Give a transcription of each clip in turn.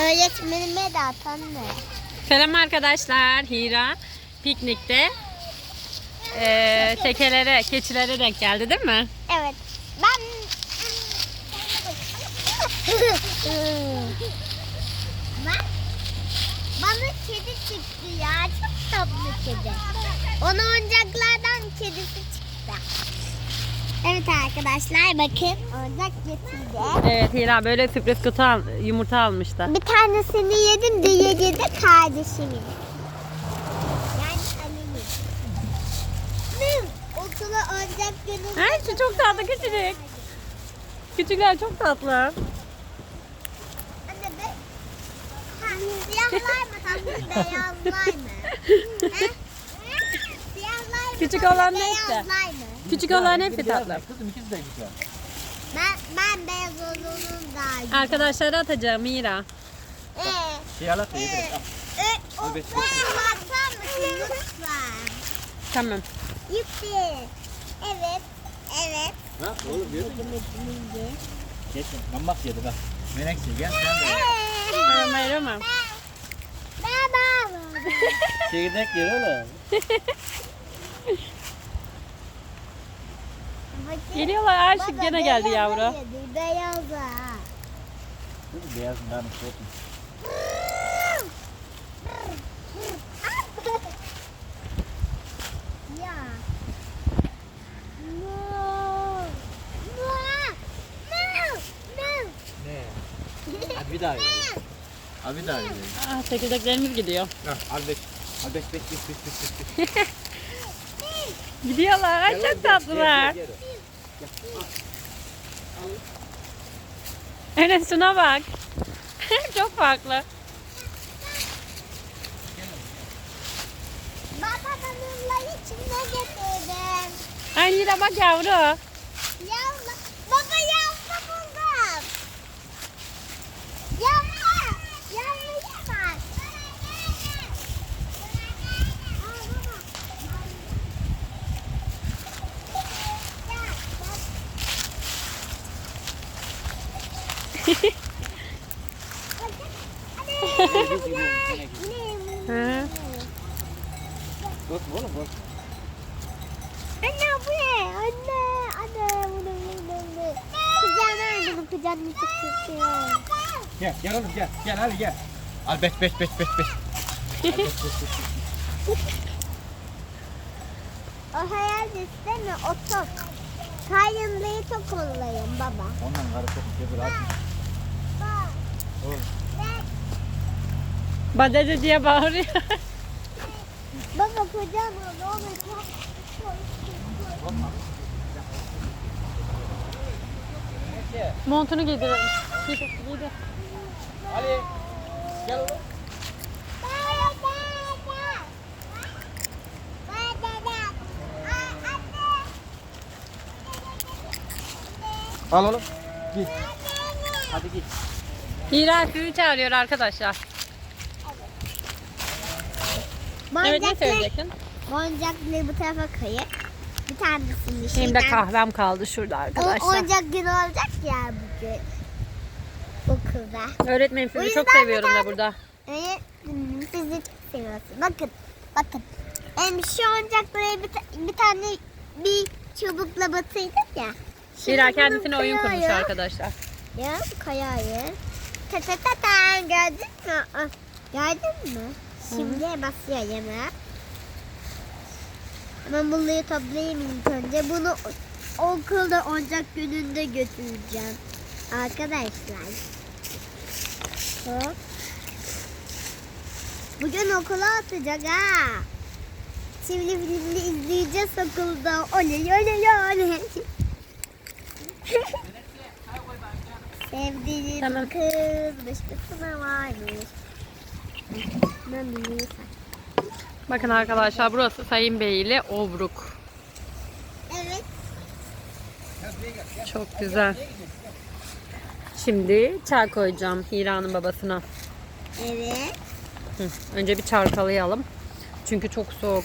Öğretmenime de atan ne? Selam arkadaşlar. Hira piknikte eee tekelere, keçilere denk geldi değil mi? Evet. Ben... ben... Bana kedi çıktı ya. Çok tatlı kedi. Ona oyuncaklardan kedisi çıktı. Evet arkadaşlar bakın oyuncak getirdi. Evet Hira böyle sürpriz kutu al- yumurta almıştı. Bir tanesini yedim, diğeri de kardeşimin. Yani Ali'nin. Benim okula oyuncak. Ay şu çok tatlı küçücük. Küçükler çok tatlı. Anne be. Siyahlar mı tatlı, beyazlar mı? Siyahlar mı Küçük olan ne işte? beyazlar mı? Küçük olan hepsi tatlı. Kızım ikisi de güzel. Ben, ben beyaz olanım daha iyi. Arkadaşlara atacağım Hira. Ee, Siyahlar da ee, yedir. ee, o Al ben bakar mısın lütfen? Tamam. Yuppi. Evet. Evet. Ha oğlum yedin mi? Geçme. Mamak yedi bak. Menekşe gel sen de. Tamam hayır ama. Baba. Çekirdek yer oğlum. Geliyorlar Aşık gene geldi yavru. Olsun. ya. No. No. No. No. Ne? Hadi bir daha verelim. Hadi bir daha verelim. Ah, çekirdeklerimiz gidiyor. Ha, al beş. Al beş beş beş beş beş beş. beş. Gidiyorlar. Ay Gel çok oğlum, gel, tatlılar. gel, gel, Enes şuna bak. çok farklı. Baba ben onları içine getirdim. Ay Hira bak. Yavru. Baba yavru buldum. Yavru. Yavruya bak. Aa, baba. Hı. Korkma oğlum korkma. Anne bu ne? Anne. Anne bunu bunu. Kucağına bunu kucağına tutuyor. Gel gel oğlum gel. Gel hadi gel. Al. Al beş beş beş. beş. O hayal isteme o top. Kayınlıyı top olayım baba. Ondan karı çok güzel atma. Oğlum. Badacı diye bağırıyor. Baba. Korkma. Menekşe. Montunu giydirelim. Giydir, giydir. Ali. Gel oğlum. Al oğlum. Git. Hadi git. Hira suyu çağırıyor arkadaşlar. Evet ne söyleyecektin? Boncakları bu tarafa koyup bir tanesini Benim de şeyden... kahvem kaldı şurada O arkadaşlar. oyuncak günü olacak ya bugün. Okulda. Öğretmenim O sizi çok seviyorum da burada. Öğretmenim sizi seviyorsun. Bakın, bakın. Hem şu oyuncakları bir, bir tane bir çubukla batırdık ya. Şimdi bunu kendisine oyun kurmuş arkadaşlar. Ya kayayı. Ta ta ta ta gördün mü? Gördün mü? Şimdi basıyor yemeğe. Hemen bunları toplayayım ilk önce. Bunu okulda oyuncak gününde götüreceğim. Arkadaşlar. Hop. Bugün okula atacak ha. Şimdi filmini izleyeceğiz okulda. Oley oley oley. Sevdiğim Tamam. kız başkasına varmış. Bakın arkadaşlar burası Sayın Beyli Obruk. Evet. Çok güzel. Şimdi çay koyacağım Hira'nın babasına. Evet. Hı, Önce bir çalkalayalım. Çünkü çok soğuk.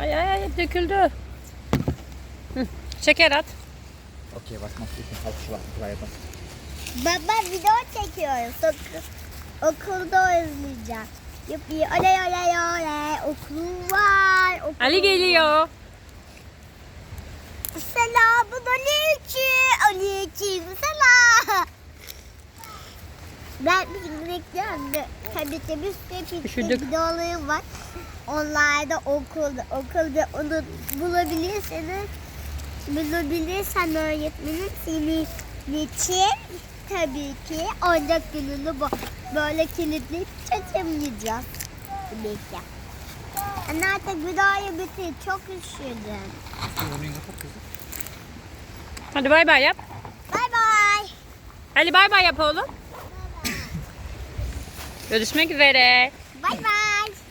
Ay ay ay döküldü. Hı, Şeker at. Okey basmak için şu vakti kolay yapalım. Baba video çekiyoruz. Okul, okulda özleyeceğim. Yuppi oley oley oley. Okul var. Okul Ali geliyor. Selamun aleyküm. Aleyküm selam. Ben bekliyorum. Tabii ki bir sürü videolarım var. Onlar da okulda, okulda onu bulabilirseniz bulabilirsen öğretmenim senin için tabii ki ancak gününü bu böyle kilitli çekemayacağız. Tabii ki. Ben artık videoyu bitir. Çok üşüdüm. Hadi bay bay yap. Bay bay. Ali bay bay yap oğlum. Görüşmek üzere.